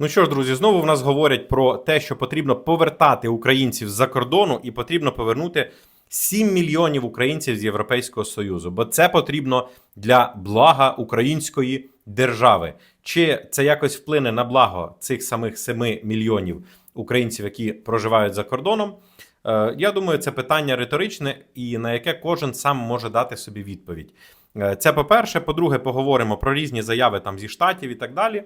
Ну що ж, друзі, знову в нас говорять про те, що потрібно повертати українців з-за кордону, і потрібно повернути 7 мільйонів українців з Європейського Союзу, бо це потрібно для блага української держави. Чи це якось вплине на благо цих самих 7 мільйонів українців, які проживають за кордоном? Е, Я думаю, це питання риторичне і на яке кожен сам може дати собі відповідь. Е, Це по-перше. По-друге, поговоримо про різні заяви там зі штатів і так далі.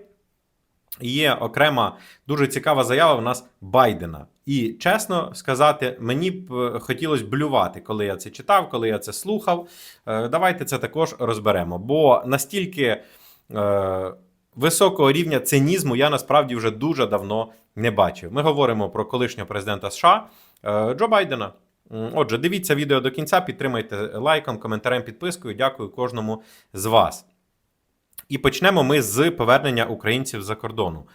Є окрема дуже цікава заява в нас Байдена. І чесно сказати, мені б е, хотілося блювати, коли я це читав, коли я це слухав. Е, Давайте це також розберемо. Бо настільки е, високого рівня цинізму я насправді вже дуже давно не бачив. Ми говоримо про колишнього президента США е, Джо Байдена. Отже, дивіться відео до кінця, підтримайте лайком, коментарем, підпискою. Дякую кожному з вас. І почнемо ми з повернення українців за кордону.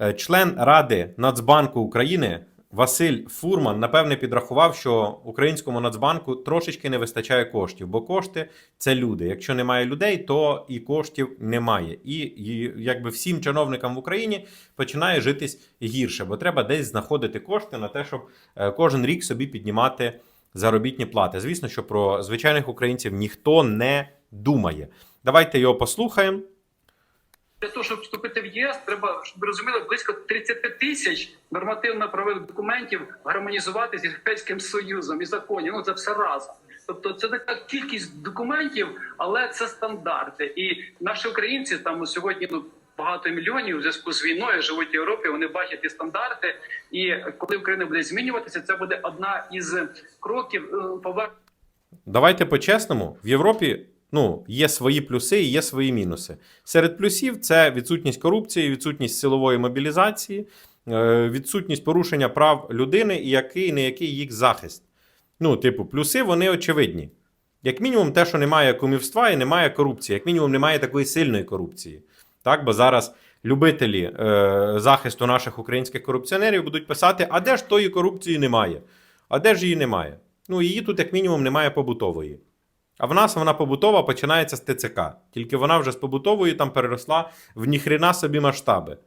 Е, Член Ради Нацбанку України Василь Фурман напевне підрахував, що українському Нацбанку трошечки не вистачає коштів, бо кошти це люди. Якщо немає людей, то і коштів немає. І, і якби всім чиновникам в Україні починає житись гірше, бо треба десь знаходити кошти на те, щоб е, кожен рік собі піднімати заробітні плати. Звісно, що про звичайних українців ніхто не думає. Давайте його послухаємо. Для того, щоб вступити в єС, треба, щоб ви розуміли, близько 30 тисяч нормативно-правових документів гармонізувати з Європейським Союзом і законів. Ну це все разом. Тобто це така кількість документів, але це стандарти. І наші українці там сьогодні ну. Багато мільйонів у зв'язку з війною живуть в Європі. Вони бачать ті стандарти, і коли Україна буде змінюватися, це буде одна із кроків е, Давайте по-чесному, в Європі ну, є свої плюси і є свої мінуси. Серед плюсів це відсутність корупції, відсутність силової мобілізації, е, відсутність порушення прав людини і який не який їх захист. Ну, типу, плюси вони очевидні. Як мінімум, те, що немає кумівства і немає корупції, як мінімум, немає такої сильної корупції. Так, бо зараз любителі е, захисту наших українських корупціонерів будуть писати: а де ж тої корупції немає? А де ж її немає? Ну, її тут, як мінімум, немає побутової. А в нас вона побутова починається з ТЦК. Тільки вона вже з побутової там переросла в ніхрена собі масштаби.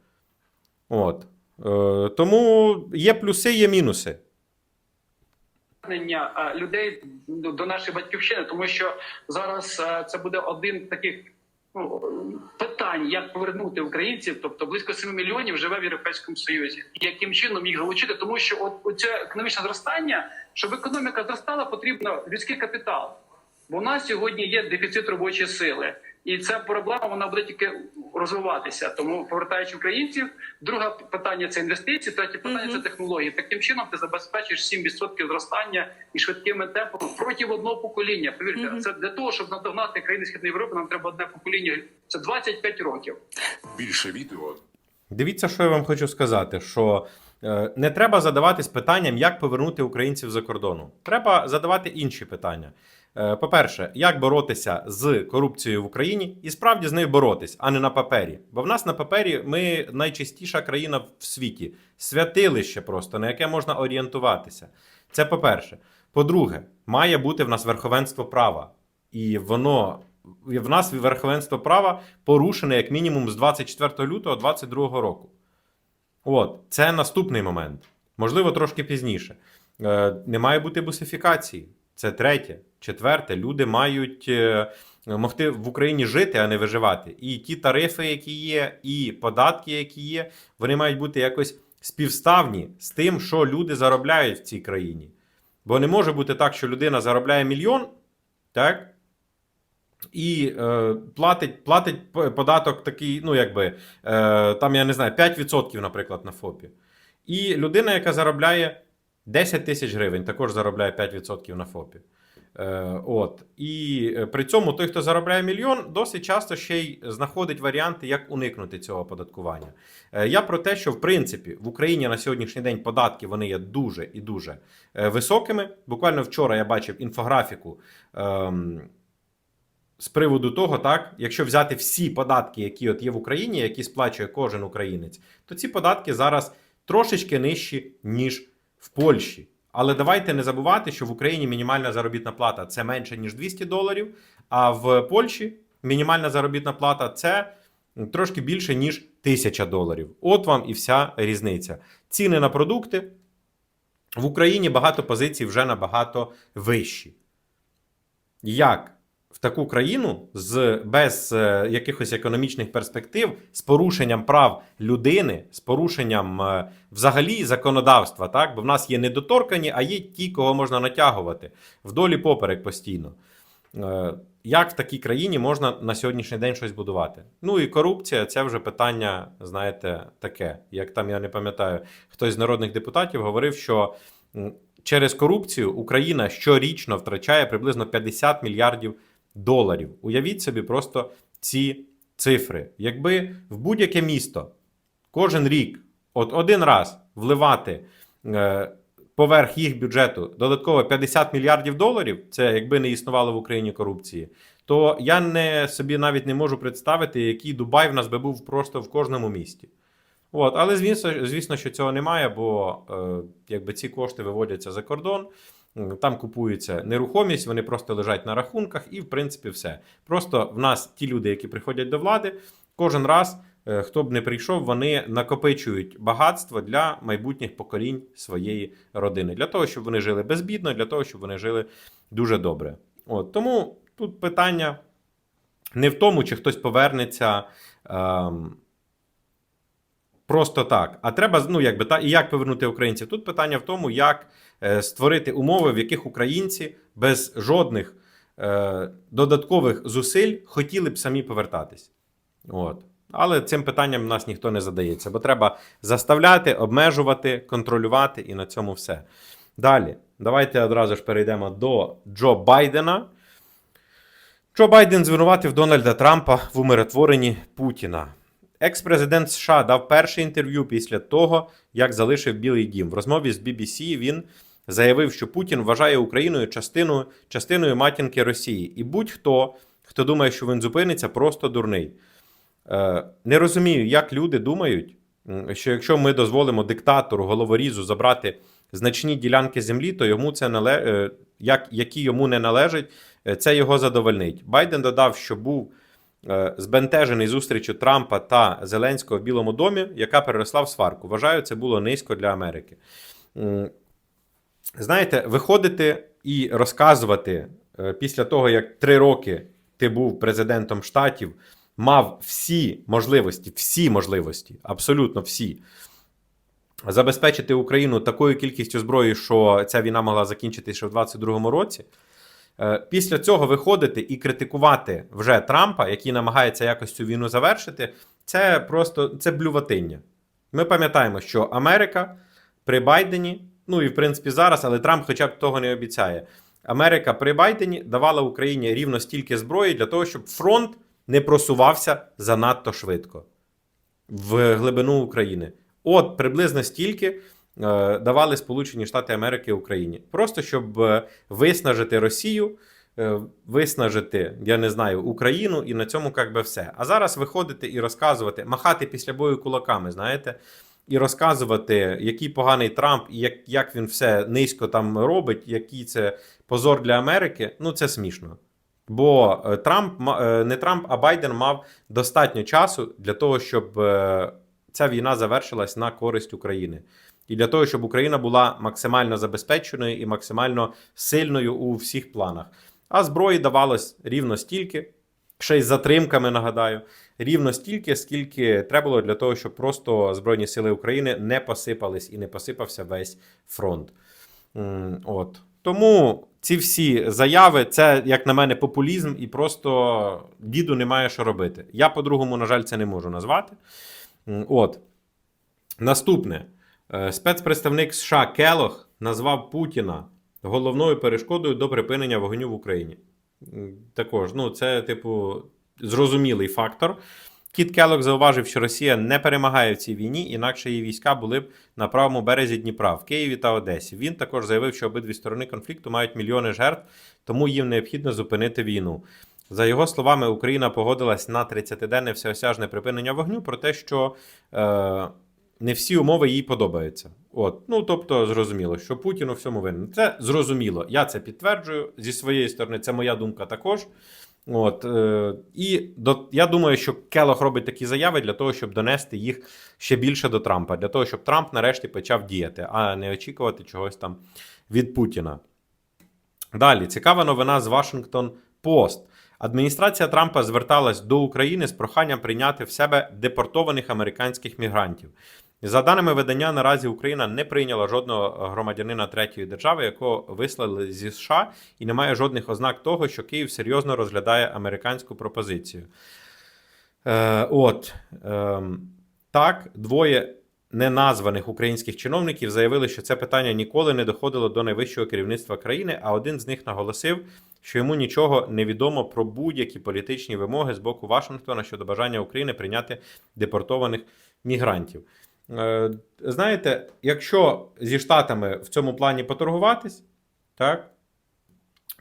От. Е, тому є плюси, є мінуси. е, людей до нашої батьківщини, тому що зараз е, це буде один з таких ну, питань, як повернути українців, тобто близько 7 мільйонів живе в Європейському Союзі. І яким чином їх залучити, тому що от оце економічне зростання, щоб економіка зростала, потрібно людський капітал. Бо у нас сьогодні є дефіцит робочої сили, і ця проблема вона буде тільки розвиватися. Тому повертаючи українців, друге питання це інвестиції, третє питання це технології. Таким чином ти забезпечиш 7% зростання і швидкими темпами проти одного покоління. Повірте, Мгм. це для того, щоб надогнати країни Східної Європи, нам треба одне покоління. Це 25 років. більше відео Дивіться, що я вам хочу сказати: що е, не треба задаватись питанням, як повернути українців за кордону. Треба задавати інші питання. Е, По-перше, як боротися з корупцією в Україні і справді з нею боротись, а не на папері. Бо в нас на папері ми найчистіша країна в світі, святилище просто, на яке можна орієнтуватися. Це по-перше. По-друге, має бути в нас верховенство права. І воно в нас верховенство права порушене як мінімум з 24 лютого 2022 року. От, це наступний момент. Можливо, трошки пізніше. Е, не має бути бусифікації. Це третє. Четверте, люди мають е, могти в Україні жити, а не виживати. І ті тарифи, які є, і податки, які є, вони мають бути якось співставні з тим, що люди заробляють в цій країні. Бо не може бути так, що людина заробляє мільйон, так? І е, платить, платить податок такий, ну якби, е, там, я не знаю, 5%, наприклад, на ФОПі. І людина, яка заробляє 10 тисяч гривень, також заробляє 5% на ФОПі. Е, от. І е, при цьому той, хто заробляє мільйон, досить часто ще й знаходить варіанти, як уникнути цього оподаткування. Е, я про те, що в принципі в Україні на сьогоднішній день податки вони є дуже і дуже е, високими. Буквально вчора я бачив інфографіку. Ем, з приводу того, так, якщо взяти всі податки, які от є в Україні, які сплачує кожен українець, то ці податки зараз трошечки нижчі, ніж в Польщі. Але давайте не забувати, що в Україні мінімальна заробітна плата це менше, ніж 200 доларів, а в Польщі мінімальна заробітна плата це трошки більше, ніж 1000 доларів. От вам і вся різниця. Ціни на продукти в Україні багато позицій вже набагато вищі. Як в таку країну з без е, якихось економічних перспектив, з порушенням прав людини, з порушенням е, взагалі законодавства, так? Бо в нас є недоторкані, а є ті, кого можна натягувати вдолі поперек постійно. Е, Як в такій країні можна на сьогоднішній день щось будувати? Ну і корупція це вже питання, знаєте, таке. Як там я не пам'ятаю, хтось з народних депутатів говорив, що через корупцію Україна щорічно втрачає приблизно 50 мільярдів доларів. Уявіть собі просто ці цифри. Якби в будь-яке місто кожен рік, от один раз вливати е, поверх їх бюджету додатково 50 мільярдів доларів, це якби не існувало в Україні корупції, то я не собі навіть не можу представити, який Дубай в нас би був просто в кожному місті. От, але звісно, звісно, що цього немає, бо е, якби ці кошти виводяться за кордон, там купується нерухомість, вони просто лежать на рахунках, і в принципі все. Просто в нас ті люди, які приходять до влади, кожен раз, е, хто б не прийшов, вони накопичують багатство для майбутніх поколінь своєї родини, для того, щоб вони жили безбідно, для того, щоб вони жили дуже добре. От тому тут питання не в тому, чи хтось повернеться. Ем, Просто так. А треба ну, якби, та, і як повернути українців. Тут питання в тому, як створити умови, в яких українці без жодних е, додаткових зусиль хотіли б самі повертатись. От. Але цим питанням нас ніхто не задається, бо треба заставляти, обмежувати, контролювати і на цьому все. Далі, давайте одразу ж перейдемо до Джо Байдена. Джо Байден звинуватив Дональда Трампа в умиротворенні Путіна. Екс-президент США дав перше інтерв'ю після того, як залишив Білий Дім. В розмові з BBC він заявив, що Путін вважає Україною частиною, частиною матінки Росії. І будь-хто, хто думає, що він зупиниться, просто дурний. Е, Не розумію, як люди думають, що якщо ми дозволимо диктатору головорізу забрати значні ділянки землі, то йому це нале... е, як... які йому не належать, е, це його задовольнить. Байден додав, що був збентежений зустрічю Трампа та Зеленського в Білому домі, яка переросла в сварку. Вважаю, це було низько для Америки. Знаєте, виходити і розказувати е, після того, як три роки ти був президентом штатів, мав всі можливості, всі можливості, абсолютно всі, забезпечити Україну такою кількістю зброї, що ця війна могла закінчитися ще в 2022 році. Е, Після цього виходити і критикувати вже Трампа, який намагається якось цю війну завершити, це просто це блюватиння. Ми пам'ятаємо, що Америка при Байдені, ну і в принципі зараз, але Трамп хоча б того не обіцяє. Америка при Байдені давала Україні рівно стільки зброї для того, щоб фронт не просувався занадто швидко в глибину України. От приблизно стільки е, давали Сполучені Штати Америки Україні. Просто щоб е, виснажити Росію, е, виснажити, я не знаю, Україну, і на цьому як би все. А зараз виходити і розказувати, махати після бою кулаками, знаєте, і розказувати, який поганий Трамп, і як, як він все низько там робить, який це позор для Америки. Ну це смішно. Бо е, Трамп е, не Трамп, а Байден мав достатньо часу для того, щоб е, ця війна завершилась на користь України. І для того, щоб Україна була максимально забезпеченою і максимально сильною у всіх планах. А зброї давалось рівно стільки, ще й з затримками, нагадаю, рівно стільки, скільки треба було для того, щоб просто Збройні Сили України не посипались і не посипався весь фронт. От. Тому ці всі заяви, це, як на мене, популізм, і просто діду немає що робити. Я, по-другому, на жаль, це не можу назвати. От. Наступне. Е, Спецпредставник США Келох назвав Путіна головною перешкодою до припинення вогню в Україні. Також, ну, це, типу, зрозумілий фактор. Кіт Келлог зауважив, що Росія не перемагає в цій війні, інакше її війська були б на правому березі Дніпра, в Києві та Одесі. Він також заявив, що обидві сторони конфлікту мають мільйони жертв, тому їм необхідно зупинити війну. За його словами, Україна погодилась на 30-денне всеосяжне припинення вогню, про те, що е, не всі умови їй подобаються. От, ну тобто, зрозуміло, що Путін у всьому винен. Це зрозуміло. Я це підтверджую зі своєї сторони. Це моя думка також. От, е, і до, я думаю, що Келох робить такі заяви для того, щоб донести їх ще більше до Трампа, для того, щоб Трамп нарешті почав діяти, а не очікувати чогось там від Путіна. Далі, цікава новина з Вашингтон Пост. Адміністрація Трампа зверталась до України з проханням прийняти в себе депортованих американських мігрантів. За даними видання, наразі Україна не прийняла жодного громадянина третьої держави, якого вислали зі США, і немає жодних ознак того, що Київ серйозно розглядає американську пропозицію. Е, от е, так, двоє неназваних українських чиновників заявили, що це питання ніколи не доходило до найвищого керівництва країни, а один з них наголосив, що йому нічого не відомо про будь-які політичні вимоги з боку Вашингтона щодо бажання України прийняти депортованих мігрантів. Е, знаєте, якщо зі Штатами в цьому плані поторгуватись, так,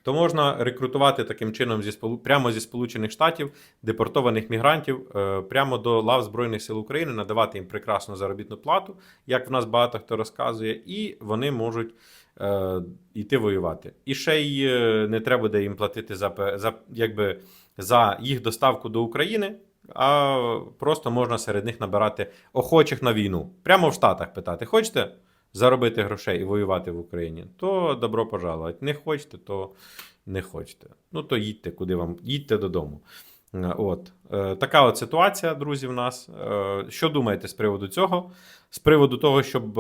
то можна рекрутувати таким чином зі прямо зі Сполучених Штатів депортованих мігрантів е, прямо до лав Збройних сил України, надавати їм прекрасну заробітну плату, як в нас багато хто розказує, і вони можуть е, йти воювати. І ще й не треба буде їм платити за, за, якби, за їх доставку до України. А просто можна серед них набирати охочих на війну. Прямо в Штатах питати: хочете заробити грошей і воювати в Україні, то добро пожаловать. Не хочете, то не хочете. Ну то їдьте, куди вам, їдьте додому. Е, От Е, така от ситуація, друзі. В нас. Е, Що думаєте з приводу цього? З приводу того, щоб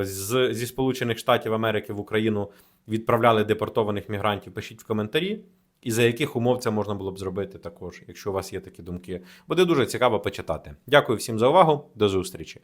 з, зі Сполучених Штатів Америки в Україну відправляли депортованих мігрантів, пишіть в коментарі. І за яких умов це можна було б зробити також, якщо у вас є такі думки. Буде дуже цікаво почитати. Дякую всім за увагу. До зустрічі.